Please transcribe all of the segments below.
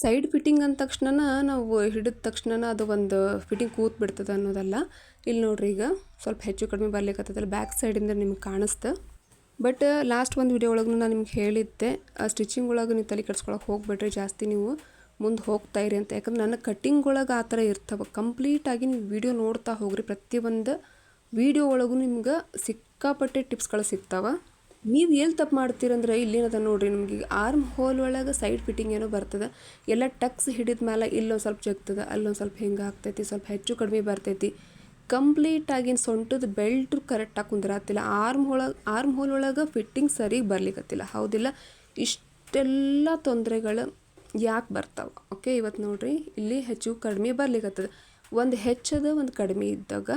Side fitting ಅಂದ ತಕ್ಷಣ ನಾವು ಹಿಡಿದ ತಕ್ಷಣ ಅದು ಒಂದು ಫಿಟ್ಟಿಂಗ್ ಕೂತ್ ಬಿಡ್ತದೆ ಅನ್ನೋದಲ್ಲ. ಇಲ್ಲಿ ನೋಡ್ರಿ ಈಗ ಸ್ವಲ್ಪ ಹೆಚ್ಚು ಕಡಿಮೆ ಬರ್ಲಿಕ್ಕತ್ತದಲ್ಲ ಬ್ಯಾಕ್ ಸೈಡಿಂದ ನಿಮ್ಗೆ ಕಾಣಿಸ್ತು. ಬಟ್ ಲಾಸ್ಟ್ ಒಂದು ವಿಡಿಯೋ ಒಳಗೂ ನಾನು ನಿಮ್ಗೆ ಹೇಳಿದ್ದೆ. ಸ್ಟಿಚಿಂಗ್ ಒಳಗೆ ನೀವು ತಲೆ ಕೆಡ್ಸ್ಕೊಳಕ್ಕೆ ಹೋಗ್ಬೇಡ್ರಿ. ಜಾಸ್ತಿ ನೀವು ಮುಂದೆ ಹೋಗ್ತಾ ಇರಿ ಅಂತ. ಯಾಕಂದ್ರೆ ನನ್ನ ಕಟ್ಟಿಂಗ್ ಒಳಗೆ ಆ ಥರ ಇರ್ತವೆ. ಕಂಪ್ಲೀಟಾಗಿ ನೀವು ವಿಡಿಯೋ ನೋಡ್ತಾ ಹೋಗ್ರಿ. ಪ್ರತಿಯೊಂದು ವಿಡಿಯೋ ಒಳಗೂ ನಿಮ್ಗೆ ಸಿಕ್ಕಾಪಟ್ಟೆ ಟಿಪ್ಸ್ಗಳು ಸಿಗ್ತಾವೆ. ನೀವು ಎಲ್ಲಿ ತಪ್ಪು ಮಾಡ್ತೀರಂದ್ರೆ ಇಲ್ಲಿನದ ನೋಡ್ರಿ, ನಿಮಗೆ ಆರ್ಮ್ ಹೋಲ್ ಒಳಗೆ ಸೈಡ್ ಫಿಟ್ಟಿಂಗ್ ಏನೋ ಬರ್ತದೆ. ಎಲ್ಲ ಟಕ್ಸ್ ಹಿಡಿದ ಮೇಲೆ ಇಲ್ಲೊಂದು ಸ್ವಲ್ಪ ಜಗ್ತದೆ, ಅಲ್ಲೊಂದು ಸ್ವಲ್ಪ ಹಿಂಗೆ ಆಗ್ತೈತಿ, ಸ್ವಲ್ಪ ಹೆಚ್ಚು ಕಡಿಮೆ ಬರ್ತೈತಿ. ಕಂಪ್ಲೀಟಾಗಿ ಸೊಂಟದ ಬೆಲ್ಟ್ ಕರೆಕ್ಟಾಗಿ ಕುಂದಿರತ್ತಿಲ್ಲ ಆರ್ಮ್ ಒಳಗೆ ಆರ್ಮ್ ಹೋಲ್ ಒಳಗೆ ಫಿಟ್ಟಿಂಗ್ ಸರಿಗೆ ಬರ್ಲಿಕ್ಕತ್ತಿಲ್ಲ ಹೌದಿಲ್ಲ? ಇಷ್ಟೆಲ್ಲ ತೊಂದರೆಗಳು ಯಾಕೆ ಬರ್ತಾವೆ? ಓಕೆ ಇವತ್ತು ನೋಡ್ರಿ, ಇಲ್ಲಿ ಹೆಚ್ಚು ಕಡಿಮೆ ಬರ್ಲಿಕ್ಕತ್ತದ ಒಂದು ಹೆಚ್ಚದ, ಒಂದು ಕಡಿಮೆ ಇದ್ದಾಗ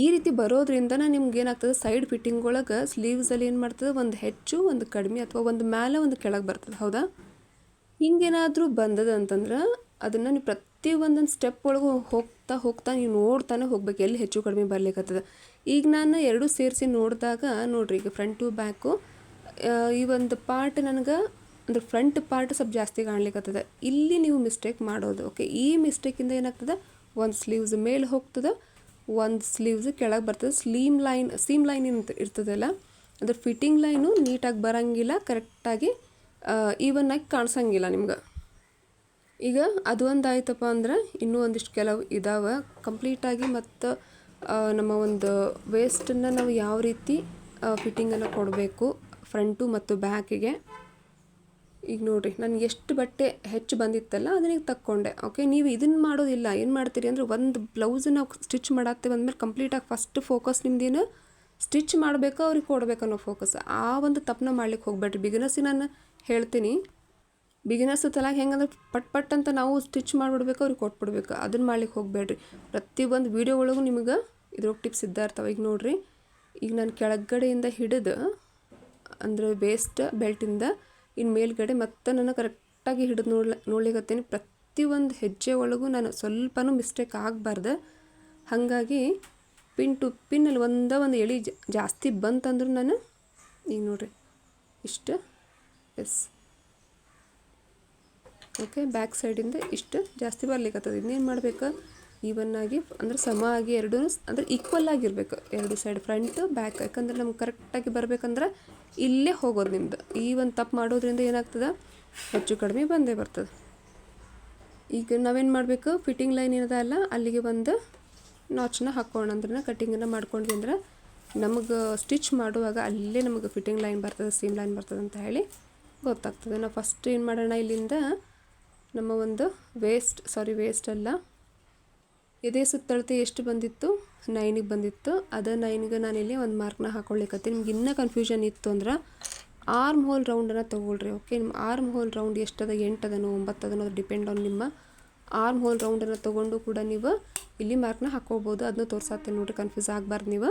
ಈ ರೀತಿ ಬರೋದ್ರಿಂದ ನಿಮ್ಗೆ ಏನಾಗ್ತದೆ ಸೈಡ್ ಫಿಟ್ಟಿಂಗ್ ಒಳಗೆ ಸ್ಲೀವ್ಸಲ್ಲಿ ಏನು ಮಾಡ್ತದೆ? ಒಂದು ಹೆಚ್ಚು, ಒಂದು ಕಡಿಮೆ ಅಥವಾ ಒಂದು ಮೇಲೆ ಒಂದು ಕೆಳಗೆ ಬರ್ತದೆ, ಹೌದಾ? ಹಿಂಗೇನಾದರೂ ಬಂದದ ಅಂತಂದ್ರೆ ಅದನ್ನು ನೀವು ಪ್ರತಿ ಒಂದೊಂದು ಸ್ಟೆಪ್ ಒಳಗೆ ಹೋಗ್ತಾ ಹೋಗ್ತಾ ನೀವು ನೋಡ್ತಾನೆ ಹೋಗ್ಬೇಕು, ಎಲ್ಲಿ ಹೆಚ್ಚು ಕಡಿಮೆ ಬರ್ಲಿಕ್ಕತ್ತದ ಈಗ ನಾನು ಎರಡು ಸೇರಿಸಿ ನೋಡಿದಾಗ, ನೋಡ್ರಿ ಈಗ ಫ್ರಂಟು ಬ್ಯಾಕು ಈ ಒಂದು ಪಾರ್ಟ್ ನನಗೆ ಅಂದ್ರೆ ಫ್ರಂಟ್ ಪಾರ್ಟ್ ಸ್ವಲ್ಪ ಜಾಸ್ತಿ ಕಾಣ್ಲಿಕ್ಕತ್ತದ ಇಲ್ಲಿ ನೀವು ಮಿಸ್ಟೇಕ್ ಮಾಡೋದು ಓಕೆ ಈ ಮಿಸ್ಟೇಕಿಂದ ಏನಾಗ್ತದೆ? ಒಂದು ಸ್ಲೀವ್ಸ್ ಮೇಲೆ ಹೋಗ್ತದೆ ಒಂದು ಸ್ಲೀವ್ಸ್ ಕೆಳಗೆ ಬರ್ತದೆ. ಸ್ಲೀಮ್ ಲೈನ್ ಸೀಮ್ ಲೈನ್ ಏನು ಇರ್ತದಲ್ಲ ಅದ್ರ ಫಿಟ್ಟಿಂಗ್ ಲೈನು ನೀಟಾಗಿ ಬರೋಂಗಿಲ್ಲ ಕರೆಕ್ಟಾಗಿ ಈವನ್ ಆಗಿ ಕಾಣಿಸಂಗಿಲ್ಲ ನಿಮ್ಗೆ. ಈಗ ಅದು ಒಂದು ಆಯ್ತಪ್ಪ ಅಂದ್ರೆ ಇನ್ನೂ ಒಂದಿಷ್ಟು ಕೆಲವು ಇದಾವೆ. ಕಂಪ್ಲೀಟಾಗಿ ಮತ್ತು ನಮ್ಮ ಒಂದು ವೇಸ್ಟನ್ನು ನಾವು ಯಾವ ರೀತಿ ಫಿಟ್ಟಿಂಗನ್ನು ಕೊಡಬೇಕು ಫ್ರಂಟು ಮತ್ತು ಬ್ಯಾಕಿಗೆ ಈಗ ನೋಡಿರಿ, ನನಗೆ ಎಷ್ಟು ಬಟ್ಟೆ ಹೆಚ್ಚು ಬಂದಿತ್ತಲ್ಲ ಅದನ್ನ ತಕ್ಕೊಂಡೆ. ಓಕೆ ನೀವು ಇದನ್ನು ಮಾಡೋದಿಲ್ಲ, ಏನು ಮಾಡ್ತೀರಿ ಅಂದರೆ ಒಂದು ಬ್ಲೌಸ್ ಸ್ಟಿಚ್ ಮಾಡತ್ತೇವೆ ಅಂದಮೇಲೆ ಕಂಪ್ಲೀಟಾಗಿ ಫಸ್ಟ್ ಫೋಕಸ್ ನಿಮ್ದೇನು ಸ್ಟಿಚ್ ಮಾಡಬೇಕು, ಅವ್ರಿಗೆ ಕೊಡ್ಬೇಕು ಅನ್ನೋ ಫೋಕಸ್ ಆ ಒಂದು ತಪ್ಪನ್ನ ಮಾಡ್ಲಿಕ್ಕೆ ಹೋಗ್ಬೇಡ್ರಿ. ಬಿಗಿನರ್ಸಿಗೆ ನಾನು ಹೇಳ್ತೀನಿ ಬಿಗಿನರ್ಸ್ ತಲಾಗ ಹೆಂಗಂದ್ರೆ ಪಟ್ ಪಟ್ ಅಂತ ನಾವು ಸ್ಟಿಚ್ ಮಾಡಿಬಿಡ್ಬೇಕು, ಅವ್ರಿಗೆ ಕೊಟ್ಬಿಡ್ಬೇಕು. ಅದನ್ನ ಮಾಡ್ಲಿಕ್ಕೆ ಹೋಗಬೇಡ್ರಿ. ಪ್ರತಿಯೊಂದು ವೀಡಿಯೋ ಒಳಗೂ ನಿಮಗೆ ಇದ್ರೊಳಗೆ ಟಿಪ್ಸ್ ಇದ್ದ ಇರ್ತಾವೆ ಈಗ ನೋಡಿರಿ, ಈಗ ನಾನು ಕೆಳಗಡೆಯಿಂದ ಹಿಡಿದು, ಅಂದರೆ ವೇಸ್ಟ್ ಬೆಲ್ಟಿಂದ ಇನ್ನು ಮೇಲ್ಗಡೆ ಮತ್ತೆ ನಾನು ಕರೆಕ್ಟಾಗಿ ಹಿಡಿದು ನೋಡ್ಲ, ನೋಡ್ಲಿಕತ್ತೀನಿ. ಪ್ರತಿಯೊಂದು ಹೆಜ್ಜೆ ಒಳಗೂ ನಾನು ಸ್ವಲ್ಪನೂ ಮಿಸ್ಟೇಕ್ ಆಗಬಾರ್ದು. ಹಾಗಾಗಿ ಪಿನ್ ಟು ಪಿನ್ನಲ್ಲಿ ಒಂದೇ ಒಂದು ಎಳಿ ಜಾಸ್ತಿ ಬಂತಂದ್ರೂ ನಾನು ಈಗ ನೋಡ್ರಿ. ಇಷ್ಟು? ಎಸ್ ಓಕೆ ಬ್ಯಾಕ್ ಸೈಡಿಂದ ಇಷ್ಟು ಜಾಸ್ತಿ ಬರ್ಲಿಕ್ಕತ್ತದ ಇನ್ನೇನು ಮಾಡ್ಬೇಕು? ಈವನ್ ಆಗಿ ಅಂದ್ರೆ ಸಮ ಆಗಿ ಎರಡೂ ಅಂದ್ರೆ ಈಕ್ವಲ್ ಆಗಿರ್ಬೇಕು. ಎರಡು ಸೈಡ್ ಫ್ರಂಟ್ ಬ್ಯಾಕ್ ಯಾಕಂದ್ರೆ ನಮ್ಗೆ ಕರೆಕ್ಟಾಗಿ ಬರ್ಬೇಕಂದ್ರೆ ಇಲ್ಲೇ ಹೋಗೋದು ನಿಮ್ದು. ಈ ಒಂದು ತಪ್ಪು ಮಾಡೋದ್ರಿಂದ ಏನಾಗ್ತದೆ? ಹೆಚ್ಚು ಕಡಿಮೆ ಬಂದೇ ಬರ್ತದೆ. ಈಗ ನಾವೇನು ಮಾಡಬೇಕು? ಫಿಟ್ಟಿಂಗ್ ಲೈನ್ ಏನದ ಅಲ್ಲ, ಅಲ್ಲಿಗೆ ಒಂದು ನಾಚನ್ನ ಹಾಕೋಣ ಅಂದ್ರೆ ಕಟ್ಟಿಂಗನ್ನು ಮಾಡ್ಕೊಂಡ್ವಿ ಅಂದ್ರೆ ನಮಗೆ ಸ್ಟಿಚ್ ಮಾಡುವಾಗ ಅಲ್ಲೇ ನಮಗೆ ಫಿಟ್ಟಿಂಗ್ ಲೈನ್ ಬರ್ತದೆ ಸೀಮ್ ಲೈನ್ ಬರ್ತದೆ ಅಂತ ಹೇಳಿ ಗೊತ್ತಾಗ್ತದೆ. ನಾವು ಫಸ್ಟ್ ಏನು ಮಾಡೋಣ ಇಲ್ಲಿಂದ, ನಮ್ಮ ಒಂದು ವೇಸ್ಟ್ ಸಾರಿ ವೇಸ್ಟ್ ಅಲ್ಲ ಎದೆ ಸುತ್ತಳತೆ ಎಷ್ಟು ಬಂದಿತ್ತು? ನೈನಿಗೆ ಬಂದಿತ್ತು. ಅದೇ ನೈನಿಗೆ ನಾನಿಲ್ಲಿ ಒಂದು ಮಾರ್ಕ್ನ ಹಾಕೊಳ್ಳಿಕತ್ತಿ ನಿಮ್ಗೆ ಇನ್ನೂ ಕನ್ಫ್ಯೂಷನ್ ಇತ್ತು ಅಂದ್ರೆ ಆರ್ಮ್ ಹೋಲ್ ರೌಂಡನ್ನು ತೊಗೊಳ್ರಿ ಓಕೆ ನಿಮ್ಮ ಆರ್ಮ್ ಹೋಲ್ ರೌಂಡ್ ಎಷ್ಟದ, ಎಂಟದನೋ, ಒಂಬತ್ತದನೋ, ಅದು ಡಿಪೆಂಡ್ ಆನ್ ನಿಮ್ಮ ಆರ್ಮ್ ಹೋಲ್ ರೌಂಡನ್ನು ತೊಗೊಂಡು ಕೂಡ ನೀವು ಇಲ್ಲಿ ಮಾರ್ಕ್ನ ಹಾಕೋಬೋದು ಅದನ್ನ ತೋರ್ಸಾತೀನಿ ನೋಡಿರಿ ಕನ್ಫ್ಯೂಸ್ ಆಗಬಾರ್ದು ನೀವು.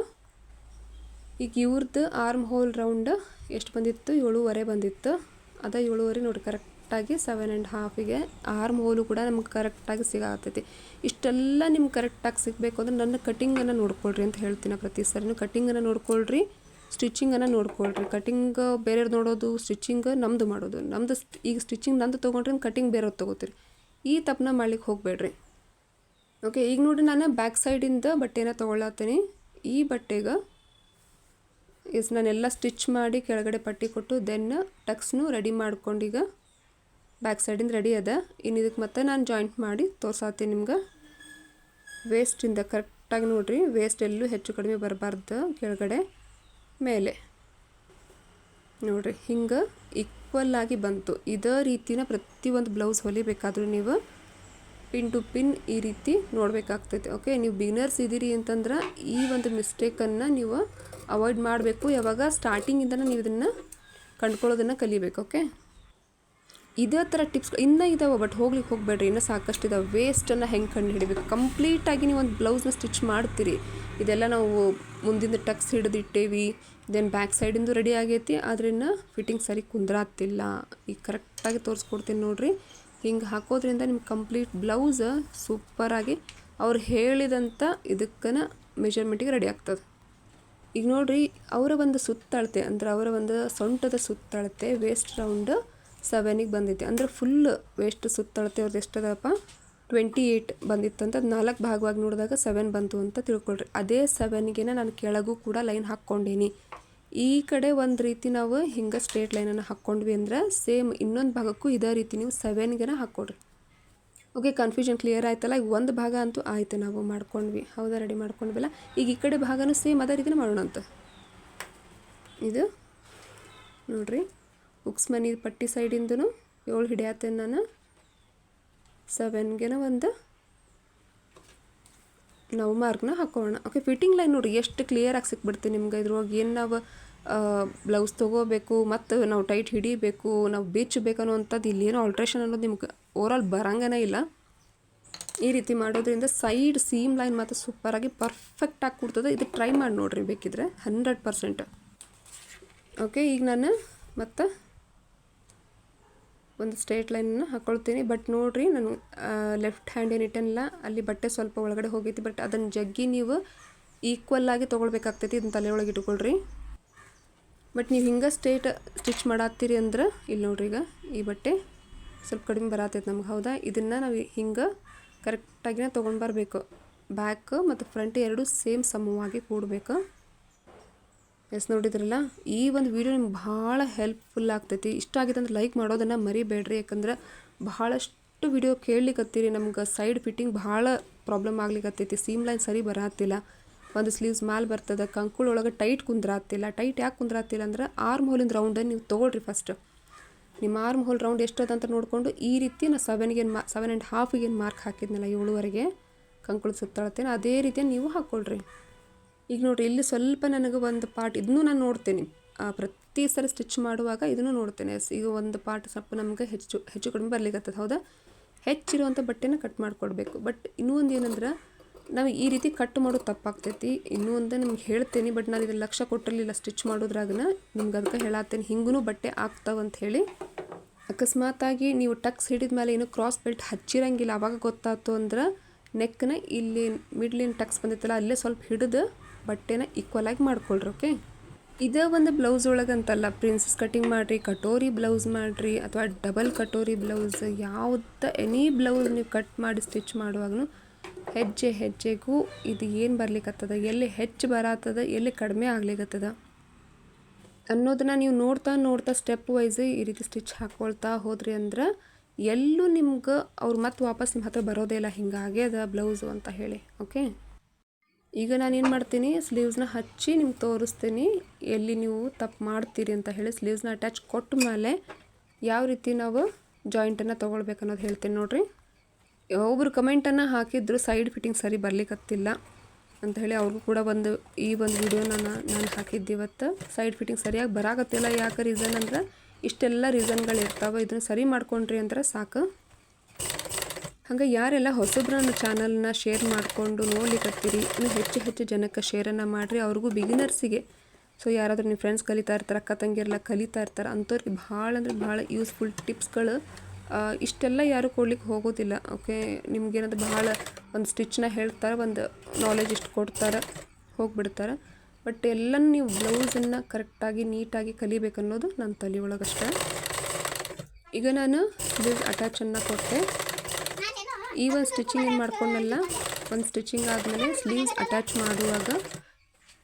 ಈಗ ಇವ್ರದ್ದು ಆರ್ಮ್ ಹೋಲ್ ರೌಂಡ್ ಎಷ್ಟು ಬಂದಿತ್ತು? ಏಳುವರೆ ಬಂದಿತ್ತು. ಅದ ಏಳುವರೆ ನೋಡಿರಿ ಕರೆಕ್ಟಾಗಿ ಸೆವೆನ್ ಆ್ಯಂಡ್ ಹಾಫಿಗೆ ಆರ್ಮ್ ಹೋಲು ಕೂಡ ನಮ್ಗೆ ಕರೆಕ್ಟಾಗಿ ಸಿಗತ್ತೈತಿ ಇಷ್ಟೆಲ್ಲ ನಿಮ್ಗೆ ಕರೆಕ್ಟಾಗಿ ಸಿಗಬೇಕು ಅಂದ್ರೆ ನನ್ನ ಕಟಿಂಗನ್ನು ನೋಡ್ಕೊಳ್ರಿ ಅಂತ ಹೇಳ್ತೀನಿ ಪ್ರತಿ ಸರಿನೂ ಕಟಿಂಗನ್ನು ನೋಡ್ಕೊಳ್ರಿ ಸ್ಟಿಚಿಂಗನ್ನು ನೋಡ್ಕೊಳ್ರಿ. ಕಟಿಂಗ್ ಬೇರೆಯವ್ರು ನೋಡೋದು ಸ್ಟಿಚಿಂಗ್ ನಮ್ಮದು ಮಾಡೋದು. ನಮ್ಮದು ಈಗ ಸ್ಟಿಚಿಂಗ್ ನಂದು ತೊಗೊಂಡ್ರೆ ಕಟಿಂಗ್ ಬೇರೆಯವ್ರು ತೊಗೋತೀರಿ. ಈ ತಪ್ಪನ್ನ ಮಾಡ್ಲಿಕ್ಕೆ ಹೋಗಬೇಡ್ರಿ. ಓಕೆ ಈಗ ನೋಡಿ ನಾನು ಬ್ಯಾಕ್ ಸೈಡಿಂದ ಬಟ್ಟೆನ ತೊಗೊಳತ್ತೀನಿ. ಈ ಬಟ್ಟೆಗೆ ಇಸ್ ನಾನೆಲ್ಲ ಸ್ಟಿಚ್ ಮಾಡಿ ಕೆಳಗಡೆ ಪಟ್ಟಿ ಕೊಟ್ಟು ದೆನ್ ಟಕ್ಸ್ನು ರೆಡಿ ಮಾಡ್ಕೊಂಡೀಗ ಬ್ಯಾಕ್ ಸೈಡಿಂದ ರೆಡಿ ಅದ. ಇನ್ನು ಇದಕ್ಕೆ ಮತ್ತೆ ನಾನು ಜಾಯಿಂಟ್ ಮಾಡಿ ತೋರ್ಸಾತೀನಿ ನಿಮ್ಗೆ. ವೇಸ್ಟಿಂದ ಕರೆಕ್ಟಾಗಿ ನೋಡಿರಿ. ವೇಸ್ಟ್ ಎಲ್ಲೂ ಹೆಚ್ಚು ಕಡಿಮೆ ಬರಬಾರ್ದು ಕೆಳಗಡೆ. ಮೇಲೆ. ನೋಡಿರಿ, ಹಿಂಗೆ ಈಕ್ವಲ್ ಆಗಿ ಬಂತು. ಇದೇ ರೀತಿನ ಪ್ರತಿಯೊಂದು ಬ್ಲೌಸ್ ಹೊಲಿಬೇಕಾದ್ರೂ ನೀವು ಪಿನ್ ಟು ಪಿನ್ ಈ ರೀತಿ ನೋಡಬೇಕಾಗ್ತೈತೆ. ಓಕೆ ನೀವು ಬಿಗಿನರ್ಸ್ ಇದ್ದೀರಿ ಅಂತಂದ್ರೆ ಈ ಒಂದು ಮಿಸ್ಟೇಕನ್ನು ನೀವು ಅವಾಯ್ಡ್ ಮಾಡಬೇಕು. ಯಾವಾಗ ಸ್ಟಾರ್ಟಿಂಗಿಂದ ನೀವು ಇದನ್ನು ಕಂಡ್ಕೊಳ್ಳೋದನ್ನು ಕಲಿಬೇಕು. ಓಕೆ ಇದೇ ಥರ ಟಿಪ್ಸ್ ಇನ್ನೂ ಇದಾವೆ, ಬಟ್ ಹೋಗ್ಲಿಕ್ಕೆ ಹೋಗಬೇಡ್ರಿ. ಇನ್ನೂ ಸಾಕಷ್ಟು ಇದಾವೆ. ವೇಸ್ಟನ್ನು ಹೆಂಗೆ ಕಂಡು ಹಿಡಿಬೇಕು ಕಂಪ್ಲೀಟಾಗಿ ನೀವು ಒಂದು ಬ್ಲೌಸ್ನ ಸ್ಟಿಚ್ ಮಾಡ್ತೀರಿ. ಇದೆಲ್ಲ ನಾವು ಮುಂದಿಂದ ಟಕ್ಸ್ ಹಿಡಿದಿಟ್ಟೇವಿ. ದೆನ್ ಬ್ಯಾಕ್ ಸೈಡಿಂದು ರೆಡಿ ಆಗೈತಿ. ಆದ್ರಿಂದ ಫಿಟ್ಟಿಂಗ್ ಸರಿ ಕುಂದ್ರಾತಿಲ್ಲ. ಈಗ ಕರೆಕ್ಟಾಗಿ ತೋರಿಸ್ಕೊಡ್ತೀನಿ ನೋಡಿರಿ. ಹಿಂಗೆ ಹಾಕೋದ್ರಿಂದ ನಿಮ್ಗೆ ಕಂಪ್ಲೀಟ್ ಬ್ಲೌಸ್ ಸೂಪರಾಗಿ ಅವ್ರು ಹೇಳಿದಂಥ ಇದಕ್ಕನ ಮೆಜರ್ಮೆಂಟಿಗೆ ರೆಡಿ ಆಗ್ತದೆ. ಈಗ ನೋಡಿರಿ, ಅವರ ಒಂದು ಸುತ್ತಳತೆ, ಅಂದ್ರೆ ಅವರ ಒಂದು ಸೊಂಟದ ಸುತ್ತಳತೆ, ವೇಸ್ಟ್ ರೌಂಡ್ ಸೆವೆನಿಗೆ ಬಂದೈತಿ ಅಂದ್ರೆ ಫುಲ್ ವೇಸ್ಟ್ ಸುತ್ತಳತೆ ಅವ್ರದ್ದು ಎಷ್ಟದಪ್ಪ? ಟ್ವೆಂಟಿ ಏಯ್ಟ್ ಬಂದಿತ್ತು ಅಂತ. ನಾಲ್ಕು ಭಾಗವಾಗಿ ನೋಡಿದಾಗ ಸೆವೆನ್ ಬಂತು ಅಂತ ತಿಳ್ಕೊಳ್ರಿ. ಅದೇ ಸೆವೆನ್ಗೆ ನಾನು ಕೆಳಗೂ ಕೂಡ ಲೈನ್ ಹಾಕ್ಕೊಂಡೀನಿ. ಈ ಕಡೆ ಒಂದು ರೀತಿ ನಾವು ಹಿಂಗೆ ಸ್ಟ್ರೇಟ್ ಲೈನನ್ನು ಹಾಕ್ಕೊಂಡ್ವಿ ಅಂದ್ರೆ ಸೇಮ್ ಇನ್ನೊಂದು ಭಾಗಕ್ಕೂ ಇದೇ ರೀತಿ ನೀವು ಸೆವೆನ್ಗೆನ ಹಾಕ್ಕೊಡ್ರಿ ಓಕೆ ಕನ್ಫ್ಯೂಷನ್ ಕ್ಲಿಯರ್ ಆಯ್ತಲ್ಲ? ಈಗ ಒಂದು ಭಾಗ ಅಂತೂ ಆಯಿತು ನಾವು ಮಾಡ್ಕೊಂಡ್ವಿ. ಹೌದಾ ರೆಡಿ ಮಾಡ್ಕೊಂಡ್ವಿಲ್ಲ? ಈಗ ಈ ಕಡೆ ಭಾಗನೂ ಸೇಮ್ ಅದೇ ಮಾಡೋಣ ಅಂತ ಇದು ನೋಡ್ರಿ. ಉಕ್ಸ್ ಮನಿ ಪಟ್ಟಿ ಸೈಡಿಂದೂ ಏಳು ಹಿಡಿಯತ್ತೇನೆ ನಾನು ಸೆವೆನ್ಗೆನ ಒಂದು ನಾವು ಮಾರ್ಕ್ನ ಹಾಕೋಣ. ಓಕೆ ಫಿಟ್ಟಿಂಗ್ ಲೈನ್ ನೋಡಿರಿ, ಎಷ್ಟು ಕ್ಲಿಯರಾಗಿ ಸಿಕ್ಬಿಡ್ತೀವಿ ನಿಮ್ಗೆ. ಇದ್ರೊಳಗೆ ಏನು ನಾವು ಬ್ಲೌಸ್ ತೊಗೋಬೇಕು, ಮತ್ತು ನಾವು ಟೈಟ್ ಹಿಡಿಬೇಕು, ನಾವು ಬಿಚ್ಚಬೇಕು ಅಂಥದ್ದು ಇಲ್ಲೇನೋ ಆಲ್ಟ್ರೇಷನ್ ಅನ್ನೋದು ನಿಮ್ಗೆ ಓವರಾಲ್ ಬರಂಗನೇ ಇಲ್ಲ. ಈ ರೀತಿ ಮಾಡೋದ್ರಿಂದ ಸೈಡ್ ಸೀಮ್ ಲೈನ್ ಮಾತ್ರ ಸೂಪರಾಗಿ ಪರ್ಫೆಕ್ಟ್ ಆಗಿ ಕೊಡ್ತದೆ. ಇದು ಟ್ರೈ ಮಾಡಿ ನೋಡಿರಿ ಬೇಕಿದ್ರೆ ಹಂಡ್ರೆಡ್ ಪರ್ಸೆಂಟ್ ಓಕೆ ಈಗ ನಾನು ಮತ್ತು ಒಂದು ಸ್ಟ್ರೇಟ್ ಲೈನನ್ನು ಹಾಕ್ಕೊಳ್ತೀನಿ ಬಟ್ ನೋಡಿರಿ, ನಾನು ಲೆಫ್ಟ್ ಹ್ಯಾಂಡ್ ಏನು ಇಟ್ಟನಲ್ಲ, ಅಲ್ಲಿ ಬಟ್ಟೆ ಸ್ವಲ್ಪ ಒಳಗಡೆ ಹೋಗೈತಿ. ಬಟ್ ಅದನ್ನು ಜಗ್ಗಿ ನೀವು ಈಕ್ವಲ್ ಆಗಿ ತೊಗೊಳ್ಬೇಕಾಗ್ತೈತಿ. ಇದನ್ನ ತಲೆ ಒಳಗೆ ಇಟ್ಕೊಳ್ರಿ. ಬಟ್ ನೀವು ಹಿಂಗೆ ಸ್ಟ್ರೇಟ್ ಸ್ಟಿಚ್ ಮಾಡಾತ್ತೀರಿ ಅಂದ್ರೆ, ಇಲ್ಲಿ ನೋಡ್ರಿ ಈಗ, ಈ ಬಟ್ಟೆ ಸ್ವಲ್ಪ ಕಡಿಮೆ ಬರತ್ತೈತೆ ನಮ್ಗೆ. ಹೌದಾ? ಇದನ್ನು ನಾವು ಹಿಂಗೆ ಕರೆಕ್ಟಾಗಿನೇ ತೊಗೊಂಡು ಬರಬೇಕು. ಬ್ಯಾಕ್ ಮತ್ತು ಫ್ರಂಟ್ ಎರಡು ಸೇಮ್ ಸಮವಾಗಿ ಕೂಡಬೇಕು. ಎಸ್ ನೋಡಿದ್ರಲ್ಲ? ಈ ಒಂದು ವಿಡಿಯೋ ನಿಮ್ಗೆ ಭಾಳ ಹೆಲ್ಪ್ಫುಲ್ ಆಗ್ತೈತಿ. ಇಷ್ಟ ಆಗಿದೆ ಅಂದ್ರೆ ಲೈಕ್ ಮಾಡೋದನ್ನು ಮರಿಬೇಡ್ರಿ. ಯಾಕಂದ್ರೆ ಬಹಳಷ್ಟು ವಿಡಿಯೋ ಕೇಳಲಿಕ್ಕತ್ತೀರಿ ನಮ್ಗೆ ಸೈಡ್ ಫಿಟ್ಟಿಂಗ್ ಭಾಳ ಪ್ರಾಬ್ಲಮ್ ಆಗ್ಲಿಕ್ಕತ್ತೈತಿ ಸೀಮ್ ಲೈನ್ ಸರಿ ಬರತ್ತಿಲ್ಲ ಒಂದು ಸ್ಲೀವ್ಸ್ ಮ್ಯಾಲೆ ಬರ್ತದೆ. ಕಂಕುಳ ಒಳಗೆ ಟೈಟ್ ಕುಂದ್ರಾತಿಲ್ಲ. ಟೈಟ್ ಯಾಕೆ ಕುಂದ್ರಾತಿಲ್ಲ ಅಂದ್ರೆ ಆರ್ಮ್ ಹೋಲಿಂದ ರೌಂಡನ್ನು ನೀವು ತೊಗೊಳ್ರಿ ಫಸ್ಟ್ ನಿಮ್ಮ ಆರ್ಮ್ ಹೋಲ್ ರೌಂಡ್ ಎಷ್ಟದ ಅಂತ ನೋಡಿಕೊಂಡು ಈ ರೀತಿ ನಾನು ಸೆವೆನ್ಗೆ ಮಾ ಸೆವೆನ್ ಆ್ಯಂಡ್ ಹಾಫಿಗೆ ಏನು ಮಾರ್ಕ್ ಹಾಕಿದ್ನಲ್ಲ ಏಳುವರೆಗೆ, ಕಂಕುಳ ಸುತ್ತಾಳ್ತೇನೆ ಅದೇ ರೀತಿ ನೀವು ಹಾಕ್ಕೊಳ್ರಿ ಈಗ ನೋಡಿರಿ, ಇಲ್ಲಿ ಸ್ವಲ್ಪ ನನಗೆ ಒಂದು ಪಾರ್ಟ್ ಇದನ್ನು ನಾನು ನೋಡ್ತೇನೆ. ಪ್ರತಿ ಸರಿ ಸ್ಟಿಚ್ ಮಾಡುವಾಗ ಇದನ್ನು ನೋಡ್ತೇನೆ. ಈಗ ಒಂದು ಪಾರ್ಟ್ ಸ್ವಲ್ಪ ನಮಗೆ ಹೆಚ್ಚು ಹೆಚ್ಚು ಕಡಿಮೆ ಬರ್ಲಿಕ್ಕತ್ತದ ಹೌದಾ? ಹೆಚ್ಚಿರುವಂಥ ಬಟ್ಟೆನ ಕಟ್ ಮಾಡಿಕೊಡ್ಬೇಕು. ಬಟ್ ಇನ್ನೂ ಒಂದು ಏನಂದ್ರೆ, ನಾವು ಈ ರೀತಿ ಕಟ್ ಮಾಡೋದು ತಪ್ಪಾಗ್ತೈತಿ. ಇನ್ನೂ ಒಂದು ನಿಮ್ಗೆ ಹೇಳ್ತೇನೆ ಬಟ್ ನಾನು ಇದು ಲಕ್ಷ ಕೊಟ್ಟಿರಲಿಲ್ಲ ಸ್ಟಿಚ್ ಮಾಡೋದ್ರಾಗನ ನಿಮ್ಗೆ ಅದಕ್ಕೆ ಹೇಳತ್ತೇನೆ ಹಿಂಗೂ ಬಟ್ಟೆ ಆಗ್ತಾವಂತ ಹೇಳಿ, ಅಕಸ್ಮಾತಾಗಿ ನೀವು ಟಕ್ಸ್ ಹಿಡಿದ ಮೇಲೆ ಏನು ಕ್ರಾಸ್ ಬೆಲ್ಟ್ ಹಚ್ಚಿರಂಗಿಲ್ಲ, ಅವಾಗ ಗೊತ್ತಾಯ್ತು ಅಂದ್ರೆ ನೆಕ್ನ ಇಲ್ಲಿ ಮಿಡ್ಲಿನ ಟಕ್ಸ್ ಬಂದಿತ್ತಲ್ಲ, ಅಲ್ಲೇ ಸ್ವಲ್ಪ ಹಿಡಿದು ಬಟ್ಟೆನ ಈಕ್ವಲ್ ಆಗಿ ಮಾಡ್ಕೊಳ್ರಿ ಓಕೆ ಇದೇ ಒಂದು ಬ್ಲೌಸ್ ಒಳಗಂತಲ್ಲ ಪ್ರಿನ್ಸಸ್ ಕಟಿಂಗ್ ಮಾಡಿರಿ, ಕಟೋರಿ ಬ್ಲೌಸ್ ಮಾಡಿರಿ, ಅಥವಾ ಡಬಲ್ ಕಟೋರಿ ಬ್ಲೌಸ್ ಯಾವುದ ಎನಿ ಬ್ಲೌಸ್ ನೀವು ಕಟ್ ಮಾಡಿ ಸ್ಟಿಚ್ ಮಾಡುವಾಗೂ ಹೆಜ್ಜೆ ಹೆಜ್ಜೆಗೂ ಇದು ಏನು ಬರ್ಲಿಕ್ಕತ್ತದ ಎಲ್ಲಿ ಹೆಚ್ಚು ಬರತ್ತದ, ಎಲ್ಲಿ ಕಡಿಮೆ ಆಗ್ಲಿಕ್ಕತ್ತದ ಅನ್ನೋದನ್ನ ನೀವು ನೋಡ್ತಾ ನೋಡ್ತಾ ಸ್ಟೆಪ್ ವೈಸ್ ಈ ರೀತಿ ಸ್ಟಿಚ್ ಹಾಕ್ಕೊಳ್ತಾ ಹೋದ್ರಿ ಅಂದ್ರೆ ಎಲ್ಲೂ ನಿಮ್ಗೆ ಅವ್ರು ಮತ್ತೆ ವಾಪಸ್ ನಿಮ್ಮ ಹತ್ರ ಬರೋದೇ ಇಲ್ಲ, ಹಿಂಗಾಗೆ ಅದ ಬ್ಲೌಸು ಅಂತ ಹೇಳಿ ಓಕೆ ಈಗ ನಾನೇನು ಮಾಡ್ತೀನಿ ಸ್ಲೀವ್ಸ್ನ ಹಚ್ಚಿ ನಿಮ್ಗೆ ತೋರಿಸ್ತೀನಿ, ಎಲ್ಲಿ ನೀವು ತಪ್ಪು ಮಾಡ್ತೀರಿ ಅಂತ ಹೇಳಿ ಸ್ಲೀವ್ಸ್ನ ಅಟ್ಯಾಚ್ ಕೊಟ್ಟ ಮೇಲೆ ಯಾವ ರೀತಿ ನಾವು ಜಾಯಿಂಟನ್ನು ತೊಗೊಳ್ಬೇಕು ಅನ್ನೋದು ಹೇಳ್ತೀನಿ ನೋಡಿರಿ. ಒಬ್ಬರು ಕಮೆಂಟನ್ನು ಹಾಕಿದ್ರು ಸೈಡ್ ಫಿಟ್ಟಿಂಗ್ ಸರಿ ಬರ್ಲಿಕ್ಕತ್ತಿಲ್ಲ ಅಂತ ಹೇಳಿ ಅವ್ರಿಗೂ ಕೂಡ ಒಂದು, ಈ ಒಂದು ವಿಡಿಯೋ ನಾನು ಹಾಕಿದ್ದೆ ಇವತ್ತು. ಸೈಡ್ ಫಿಟ್ಟಿಂಗ್ ಸರಿಯಾಗಿ ಬರಾಗತ್ತಿಲ್ಲ ಯಾಕೆ ರೀಸನ್ ಅಂದ್ರೆ ಇಷ್ಟೆಲ್ಲ ರೀಸನ್ಗಳು ಇರ್ತಾವೆ ಇದನ್ನು ಸರಿ ಮಾಡ್ಕೊಂಡ್ರಿ ಅಂದ್ರೆ ಸಾಕು. ಹಾಗೆ ಯಾರೆಲ್ಲ ಹೊಸಬ್ರು ನನ್ನ ಚಾನಲ್ನ ಶೇರ್ ಮಾಡಿಕೊಂಡು ನೋಡ್ಲಿಕ್ಕತ್ತೀರಿ ಇನ್ನು ಹೆಚ್ಚು ಹೆಚ್ಚು ಜನಕ್ಕೆ ಶೇರನ್ನು ಮಾಡಿರಿ, ಅವ್ರಿಗೂ ಬಿಗಿನರ್ಸಿಗೆ ಸೊ ಯಾರಾದರೂ ನಿಮ್ಮ ಫ್ರೆಂಡ್ಸ್ ಕಲಿತಾ ಇರ್ತಾರೆ, ಅಕ್ಕ ತಂಗಿಯರೆಲ್ಲ ಕಲಿತಾ ಇರ್ತಾರೆ, ಅಂಥವ್ರಿಗೆ ಭಾಳ ಅಂದರೆ ಭಾಳ ಯೂಸ್ಫುಲ್ ಟಿಪ್ಸ್ಗಳು ಇಷ್ಟೆಲ್ಲ ಯಾರು ಕೊಡ್ಲಿಕ್ಕೆ ಹೋಗೋದಿಲ್ಲ. ಓಕೆ ನಿಮ್ಗೇನಾದ್ರು ಭಾಳ ಒಂದು ಸ್ಟಿಚ್ನ ಹೇಳ್ತಾರೆ, ಒಂದು ನಾಲೆಜ್ ಇಷ್ಟು ಕೊಡ್ತಾರೆ, ಹೋಗ್ಬಿಡ್ತಾರೆ. ಬಟ್ ಎಲ್ಲನೂ ನೀವು ಬ್ಲೌಸನ್ನು ಕರೆಕ್ಟಾಗಿ ನೀಟಾಗಿ ಕಲಿಬೇಕನ್ನೋದು ನನ್ನ ತಲೆ ಒಳಗಷ್ಟೇ. ಈಗ ನಾನು ಬ್ಲೌಸ್ ಅಟ್ಯಾಚನ್ನು ಕೊಟ್ಟೆ. ಈ ಒಂದು ಸ್ಟಿಚಿಂಗ್ ಏನು ಮಾಡ್ಕೊಂಡಲ್ಲ, ಒಂದು ಸ್ಟಿಚಿಂಗ್ ಆದಮೇಲೆ ಸ್ಲೀವ್ಸ್ ಅಟ್ಯಾಚ್ ಮಾಡುವಾಗ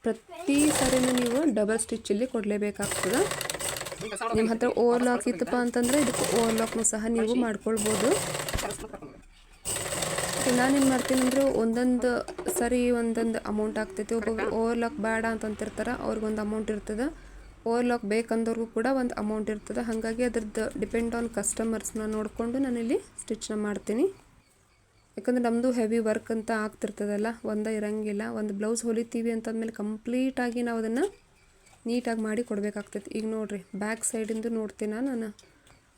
ಪ್ರತಿ ಸರಿನೂ ನೀವು ಡಬಲ್ ಸ್ಟಿಚ್ಚಲ್ಲಿ ಕೊಡಲೇಬೇಕಾಗ್ತದೆ. ನಿಮ್ಮ ಹತ್ರ ಓವರ್ಲಾಕ್ ಇತ್ತಪ್ಪ ಅಂತಂದರೆ ಇದಕ್ಕೆ ಓವರ್ಲಾಕ್ನು ಸಹ ನೀವು ಮಾಡ್ಕೊಳ್ಬೋದು. ನಾನೇನು ಮಾಡ್ತೀನಿ ಅಂದರೆ ಒಂದೊಂದು ಸರಿ ಒಂದೊಂದು ಅಮೌಂಟ್ ಆಗ್ತೈತಿ. ಒಬ್ಬೊಬ್ರು ಓವರ್ಲಾಕ್ ಬೇಡ ಅಂತಂತಿರ್ತಾರೆ ಅವ್ರಿಗೊಂದು ಅಮೌಂಟ್ ಇರ್ತದೆ. ಓವರ್ಲಾಕ್ ಬೇಕಂದವ್ರಿಗೂ ಕೂಡ ಒಂದು ಅಮೌಂಟ್ ಇರ್ತದೆ. ಹಾಗಾಗಿ ಅದ್ರದ್ದು ಡಿಪೆಂಡ್ ಆನ್ ಕಸ್ಟಮರ್ಸ್ನ ನೋಡಿಕೊಂಡು ನಾನಿಲ್ಲಿ ಸ್ಟಿಚ್ನ ಮಾಡ್ತೀನಿ. ಯಾಕಂದ್ರೆ ನಮ್ಮದು ಹೆವಿ ವರ್ಕ್ ಅಂತ ಆಗ್ತಿರ್ತದಲ್ಲ, ಒಂದೇ ಇರಂಗಿಲ್ಲ, ಒಂದು ಬ್ಲೌಸ್ ಹೊಲಿತೀವಿ ಅಂತಂದಮೇಲೆ ಕಂಪ್ಲೀಟಾಗಿ ನಾವು ಅದನ್ನು ನೀಟಾಗಿ ಮಾಡಿ ಕೊಡಬೇಕಾಗ್ತೈತಿ. ಈಗ ನೋಡಿರಿ ಬ್ಯಾಕ್ ಸೈಡಿಂದು ನೋಡ್ತೀನ ನಾನು?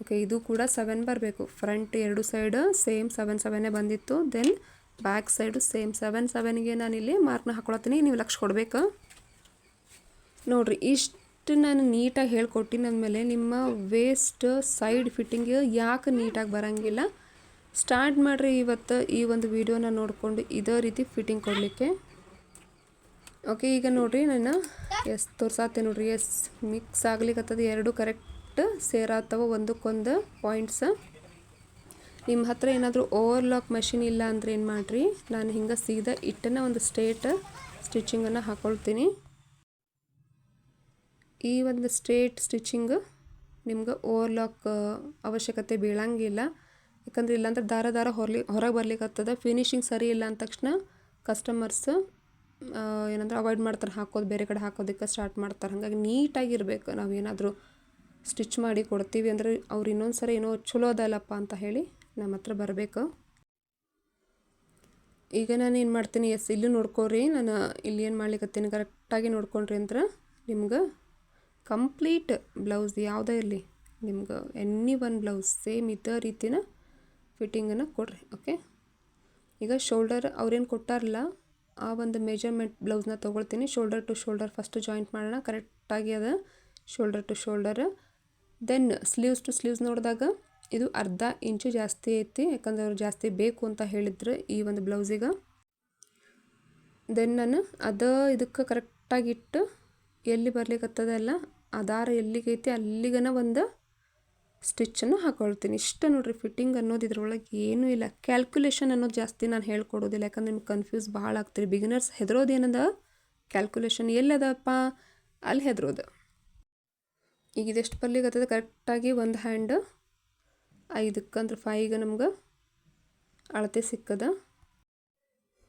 ಓಕೆ ಇದು ಕೂಡ ಸೆವೆನ್ ಬರಬೇಕು. ಫ್ರಂಟ್ ಎರಡು ಸೈಡ್ ಸೇಮ್ ಸೆವೆನ್ ಸೆವೆನೇ ಬಂದಿತ್ತು. Then back side same seven ಸೆವೆನ್ಗೆ ನಾನಿಲ್ಲಿ ಮಾರ್ಕ್ನ ಹಾಕೊಳತ್ತೀನಿ. ನೀವು ಲಕ್ಷ ಕೊಡಬೇಕು? ನೋಡಿರಿ, ಇಷ್ಟು ನಾನು ನೀಟಾಗಿ ಹೇಳ್ಕೊಟ್ಟಿನ ಅಂದಮೇಲೆ ನಿಮ್ಮ ವೇಸ್ಟ್ ಸೈಡ್ ಫಿಟ್ಟಿಂಗ್ ಯಾಕೆ ನೀಟಾಗಿ ಬರೋಂಗಿಲ್ಲ? ಸ್ಟಾರ್ಟ್ ಮಾಡಿರಿ ಇವತ್ತು ಈ ಒಂದು ವಿಡಿಯೋನ ನೋಡಿಕೊಂಡು ಇದೇ ರೀತಿ ಫಿಟ್ಟಿಂಗ್ ಕೊಡಲಿಕ್ಕೆ. ಓಕೆ ಈಗ ನೋಡಿರಿ ನಾನು ಎಸ್ ತೋರ್ಸಾತೆ ನೋಡಿರಿ. ಎಸ್ ಮಿಕ್ಸ್ ಆಗ್ಲಿಕ್ಕತ್ತದ ಎರಡು ಕರೆಕ್ಟ್ ಸೇರಾತವ ಒಂದಕ್ಕೊಂದು ಪಾಯಿಂಟ್ಸ್ ನಿಮ್ಮ ಹತ್ರ ಏನಾದರೂ ಓವರ್ಲಾಕ್ ಮೆಷಿನ್ ಇಲ್ಲ ಅಂದರೆ ಏನು ಮಾಡಿರಿ? ನಾನು ಹಿಂಗೆ ಸೀದಾ ಇಟ್ಟನ್ನ ಒಂದು ಸ್ಟ್ರೇಟ್ ಸ್ಟಿಚಿಂಗನ್ನು ಹಾಕೊಳ್ತೀನಿ. ಈ ಒಂದು ಸ್ಟ್ರೇಟ್ ಸ್ಟಿಚಿಂಗ್ ನಿಮ್ಗೆ ಓವರ್ಲಾಕ್ ಅವಶ್ಯಕತೆ ಬೀಳಂಗಿಲ್ಲ. ಯಾಕಂದ್ರೆ ಇಲ್ಲಾಂದ್ರೆ ದಾರ ದಾರ ಹೊರಲಿ, ಹೊರಗೆ ಬರ್ಲಿಕ್ಕೆ ಫಿನಿಶಿಂಗ್ ಸರಿ ಇಲ್ಲ ಅಂದ ತಕ್ಷಣ ಕಸ್ಟಮರ್ಸ್ ಏನಂದ್ರೆ ಅವಾಯ್ಡ್ ಮಾಡ್ತಾರೆ, ಹಾಕೋದು, ಬೇರೆ ಕಡೆ ಹಾಕೋದಕ್ಕೆ ಸ್ಟಾರ್ಟ್ ಮಾಡ್ತಾರೆ. ಹಾಗಾಗಿ ನೀಟಾಗಿರ್ಬೇಕು. ನಾವೇನಾದರೂ ಸ್ಟಿಚ್ ಮಾಡಿ ಕೊಡ್ತೀವಿ ಅಂದರೆ ಅವ್ರು ಇನ್ನೊಂದು ಸರಿ ಏನೋ ಚಲೋ ಅದಲ್ಲಪ್ಪ ಅಂತ ಹೇಳಿ ನಮ್ಮ ಹತ್ರ ಬರಬೇಕು. ಈಗ ನಾನು ಏನು ಮಾಡ್ತೀನಿ, ಎಸ್, ಇಲ್ಲೂ ನೋಡ್ಕೊರಿ. ನಾನು ಇಲ್ಲಿ ಏನು ಮಾಡ್ಲಿಕ್ಕತ್ತೀನಿ ಕರೆಕ್ಟಾಗಿ ನೋಡ್ಕೊಂಡ್ರಿ ಅಂದ್ರೆ ನಿಮ್ಗೆ ಕಂಪ್ಲೀಟ್ ಬ್ಲೌಸ್ ಯಾವುದೇ ಇರಲಿ, ನಿಮ್ಗೆ ಎನಿ ಒನ್ ಬ್ಲೌಸ್ ಸೇಮ್ ಇದ್ದ ರೀತಿನ ಫಿಟ್ಟಿಂಗನ್ನು ಕೊಡ್ರಿ ಓಕೆ ಈಗ ಶೋಲ್ಡರ್ ಅವ್ರೇನು ಕೊಟ್ಟಾರಲ್ಲ, ಆ ಒಂದು ಮೆಜರ್ಮೆಂಟ್ ಬ್ಲೌಸ್ನ ತೊಗೊಳ್ತೀನಿ. Shoulder to shoulder first joint ಮಾಡೋಣ ಕರೆಕ್ಟಾಗಿ ಅದ. Shoulder to shoulder then sleeves to sleeves ನೋಡಿದಾಗ ಇದು ಅರ್ಧ ಇಂಚು ಜಾಸ್ತಿ ಐತಿ, ಯಾಕಂದ್ರೆ ಅವ್ರು ಜಾಸ್ತಿ ಬೇಕು ಅಂತ ಹೇಳಿದ್ರು ಈ ಒಂದು ಬ್ಲೌಸಿಗೆ ದೆನ್ ನಾನು ಅದು ಇದಕ್ಕೆ ಕರೆಕ್ಟಾಗಿಟ್ಟು ಎಲ್ಲಿ ಬರ್ಲಿಕ್ಕತ್ತದಲ್ಲ ಆ ದಾರ ಎಲ್ಲಿಗೈತಿ ಅಲ್ಲಿಗನ ಒಂದು ಸ್ಟಿಚ್ಚನ್ನು ಹಾಕೊಳ್ತೀನಿ. ಇಷ್ಟ ನೋಡ್ರಿ ಫಿಟ್ಟಿಂಗ್ ಅನ್ನೋದು ಇದ್ರೊಳಗೆ ಏನೂ ಇಲ್ಲ. ಕ್ಯಾಲ್ಕುಲೇಷನ್ ಅನ್ನೋದು ಜಾಸ್ತಿ ನಾನು ಹೇಳ್ಕೊಡೋದಿಲ್ಲ. ಯಾಕಂದ್ರೆ ನಿಮ್ಗೆ ಕನ್ಫ್ಯೂಸ್ ಭಾಳ ಆಗ್ತೀರಿ. ಬಿಗಿನರ್ಸ್ ಹೆದರೋದು ಏನದ? ಕ್ಯಾಲ್ಕುಲೇಷನ್ ಎಲ್ಲದಪ್ಪ ಅಲ್ಲಿ ಹೆದರೋದು. ಈಗ ಇದೆಷ್ಟು ಬರ್ಲಿಕ್ಕತ್ತದ ಕರೆಕ್ಟಾಗಿ ಒಂದು ಹ್ಯಾಂಡ್ ಐದಕ್ಕಂದ್ರೆ ಫೈಗೆ ನಮ್ಗೆ ಅಳತೆ ಸಿಕ್ಕದ.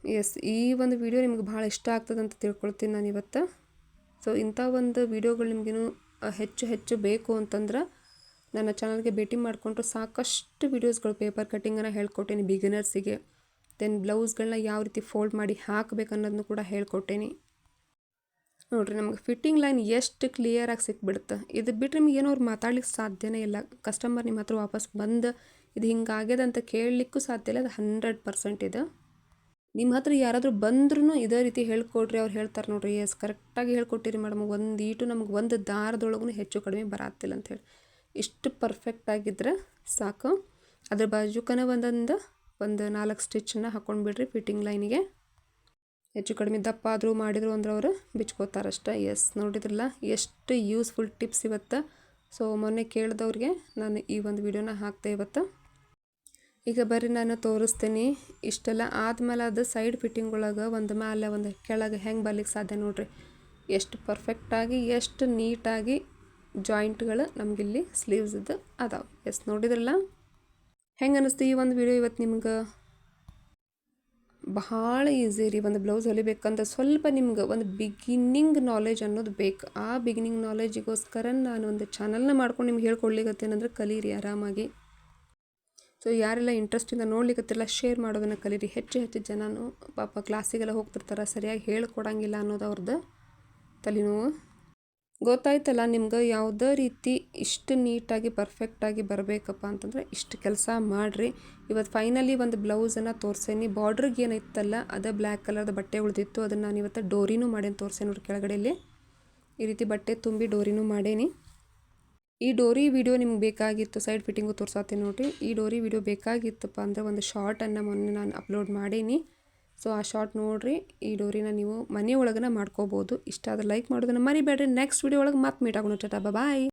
ಎಸ್ ಈ ಒಂದು ವಿಡಿಯೋ ನಿಮ್ಗೆ ಭಾಳ ಇಷ್ಟ ಆಗ್ತದೆ ಅಂತ ತಿಳ್ಕೊಳ್ತೀನಿ ನಾನು ಇವತ್ತು. ಸೊ ಇಂಥ ಒಂದು ವಿಡಿಯೋಗಳು ನಿಮಗೇನು ಹೆಚ್ಚು ಹೆಚ್ಚು ಬೇಕು ಅಂತಂದ್ರೆ ನನ್ನ ಚಾನಲ್ಗೆ ಭೇಟಿ ಮಾಡಿಕೊಂಡ್ರು ಸಾಕಷ್ಟು ವೀಡಿಯೋಸ್ಗಳು, ಪೇಪರ್ ಕಟ್ಟಿಂಗನ್ನು ಹೇಳ್ಕೊಟ್ಟೇನಿ ಬಿಗಿನರ್ಸಿಗೆ. ದೆನ್ ಬ್ಲೌಸ್ಗಳನ್ನ ಯಾವ ರೀತಿ ಫೋಲ್ಡ್ ಮಾಡಿ ಹಾಕಬೇಕು ಅನ್ನೋದನ್ನು ಕೂಡ ಹೇಳ್ಕೊಟ್ಟೇನಿ. ನೋಡಿರಿ, ನಮಗೆ ಫಿಟ್ಟಿಂಗ್ ಲೈನ್ ಎಷ್ಟು ಕ್ಲಿಯರಾಗಿ ಸಿಕ್ಬಿಡುತ್ತೆ. ಇದು ಬಿಟ್ಟರೆ ನಿಮ್ಗೆ ಏನೋ ಅವ್ರು ಮಾತಾಡ್ಲಿಕ್ಕೆ ಸಾಧ್ಯನೇ ಇಲ್ಲ. ಕಸ್ಟಮರ್ ನಿಮ್ಮ ಹತ್ರ ವಾಪಸ್ ಬಂದು, ಇದು ಹಿಂಗಾಗ್ಯದ ಅಂತ ಕೇಳಲಿಕ್ಕೂ ಸಾಧ್ಯ ಇಲ್ಲ. ಅದು ಹಂಡ್ರೆಡ್ ಪರ್ಸೆಂಟ್ ಇದೆ. ನಿಮ್ಮ ಹತ್ರ ಯಾರಾದರೂ ಬಂದ್ರೂ ಇದೇ ರೀತಿ ಹೇಳ್ಕೊಡ್ರಿ. ಅವ್ರು ಹೇಳ್ತಾರೆ ನೋಡ್ರಿ ಎಸ್ ಕರೆಕ್ಟಾಗಿ ಹೇಳ್ಕೊಟ್ಟಿರಿ ಮೇಡಮ್ ಒಂದು ಈಟು ನಮ್ಗೆ ಒಂದು ದಾರದೊಳಗೂ ಹೆಚ್ಚು ಕಡಿಮೆ ಬರತ್ತಿಲ್ಲ ಅಂಥೇಳಿ ಇಷ್ಟು ಪರ್ಫೆಕ್ಟಾಗಿದ್ದರೆ ಸಾಕು. ಅದ್ರ ಬಾಜುಕನ ಒಂದೊಂದು ಒಂದು ನಾಲ್ಕು ಸ್ಟಿಚ್ಚನ್ನು ಹಾಕೊಂಡು ಬಿಡ್ರಿ ಫಿಟ್ಟಿಂಗ್ ಲೈನಿಗೆ ಹೆಚ್ಚು ಕಡಿಮೆ ದಪ್ಪ ಆದರೂ ಮಾಡಿದರು ಅಂದ್ರೆ ಅವರು ಬಿಚ್ಕೋತಾರಷ್ಟೇ. ಎಸ್ ನೋಡಿದ್ರಲ್ಲ, ಎಷ್ಟು ಯೂಸ್ಫುಲ್ ಟಿಪ್ಸ್ ಇವತ್ತು. ಸೊ ಮೊನ್ನೆ ಕೇಳಿದವ್ರಿಗೆ ನಾನು ಈ ಒಂದು ವಿಡಿಯೋನ ಹಾಕ್ತೆ ಇವತ್ತು. ಈಗ ಬರ್ರಿ, ನಾನು ತೋರಿಸ್ತೀನಿ. ಇಷ್ಟೆಲ್ಲ ಆದಮೇಲೆ ಅದು ಸೈಡ್ ಫಿಟ್ಟಿಂಗ್ ಒಳಗೆ ಒಂದು ಮೇಲೆ ಒಂದು ಕೆಳಗೆ ಹೆಂಗೆ ಬರ್ಲಿಕ್ಕೆ ಸಾಧ್ಯ ನೋಡಿರಿ. ಎಷ್ಟು ಪರ್ಫೆಕ್ಟಾಗಿ ಎಷ್ಟು ನೀಟಾಗಿ ಜಾಯಿಂಟ್ಗಳು ನಮಗಿಲ್ಲಿ ಸ್ಲೀವ್ಸ್ದು ಅದಾವೆ. ಎಸ್, ನೋಡಿದ್ರಲ್ಲ? ಹೆಂಗೆ ಅನ್ನಿಸ್ತು ಈ ಒಂದು ವಿಡಿಯೋ ಇವತ್ತು ನಿಮ್ಗೆ? ಬಹಳ ಈಸಿ ರೀ, ಒಂದು ಬ್ಲೌಸ್ ಹೊಲಿಬೇಕಂದ್ರೆ ಸ್ವಲ್ಪ ನಿಮ್ಗೆ ಒಂದು ಬಿಗಿನಿಂಗ್ ನಾಲೆಜ್ ಅನ್ನೋದು ಬೇಕು. ಆ ಬಿಗಿನಿಂಗ್ ನಾಲೆಜಿಗೋಸ್ಕರ ನಾನು ಒಂದು ಚಾನಲ್ನ ಮಾಡ್ಕೊಂಡು ನಿಮ್ಗೆ ಹೇಳ್ಕೊಡ್ಲಿಕ್ಕತ್ತೇನಂದ್ರೆ ಕಲೀರಿ ಆರಾಮಾಗಿ. ಸೊ ಯಾರೆಲ್ಲ ಇಂಟ್ರೆಸ್ಟಿಂದ ನೋಡ್ಲಿಕ್ಕತ್ತಿಲ್ಲ ಶೇರ್ ಮಾಡೋದನ್ನು ಕಲೀರಿ ಹೆಚ್ಚು ಹೆಚ್ಚು ಜನನು ಪಾಪ ಕ್ಲಾಸಿಗೆಲ್ಲ ಹೋಗ್ತಿರ್ತಾರೆ, ಸರಿಯಾಗಿ ಹೇಳ್ಕೊಡಂಗಿಲ್ಲ ಅನ್ನೋದು ಅವ್ರದ್ದು ತಲೆನೋವು. ಗೊತ್ತಾಯ್ತಲ್ಲ ನಿಮ್ಗೆ ಯಾವುದೇ ರೀತಿ ಇಷ್ಟು ನೀಟಾಗಿ ಪರ್ಫೆಕ್ಟಾಗಿ ಬರಬೇಕಪ್ಪ ಅಂತಂದರೆ ಇಷ್ಟು ಕೆಲಸ ಮಾಡಿರಿ. ಇವತ್ತು ಫೈನಲಿ ಒಂದು ಬ್ಲೌಸನ್ನು ತೋರಿಸೇನಿ. ಬಾರ್ಡ್ರಿಗೆ ಏನಿತ್ತಲ್ಲ, ಅದೇ ಬ್ಲ್ಯಾಕ್ ಕಲರ್ದ ಬಟ್ಟೆ ಉಳಿದಿತ್ತು. ಅದನ್ನು ನಾನು ಇವತ್ತು ಡೋರಿನೂ ಮಾಡೇನಿ ತೋರಿಸೇನಿ ನೋಡಿ ಕೆಳಗಡೆಯಲ್ಲಿ ಈ ರೀತಿ ಬಟ್ಟೆ ತುಂಬಿ ಡೋರಿನೂ ಮಾಡೇನಿ. ಈ ಡೋರಿ ವಿಡಿಯೋ ನಿಮ್ಗೆ ಬೇಕಾಗಿತ್ತು ಸೈಡ್ ಫಿಟ್ಟಿಂಗು ತೋರ್ಸತ್ತೀನಿ ನೋಡಿರಿ. ಈ ಡೋರಿ ವಿಡಿಯೋ ಬೇಕಾಗಿತ್ತಪ್ಪ ಅಂದರೆ ಒಂದು ಶಾರ್ಟನ್ನು ಮೊನ್ನೆ ನಾನು ಅಪ್ಲೋಡ್ ಮಾಡೀನಿ. ಸೊ ಆ ಶಾರ್ಟ್ ನೋಡಿರಿ, ಈ ಡೋರಿನ ನೀವು ಮನೆ ಒಳಗನ ಮಾಡ್ಕೋಬೋದು. ಇಷ್ಟ ಆದ್ರೆ ಲೈಕ್ ಮಾಡೋದನ್ನು ಮರಿಬೇಡ್ರಿ. ನೆಕ್ಸ್ಟ್ ವಿಡಿಯೋ ಒಳಗೆ ಮತ್ತೆ ಮೀಟ್ ಆಗೋಣ ಟಾಟಾ ಬಾಯ್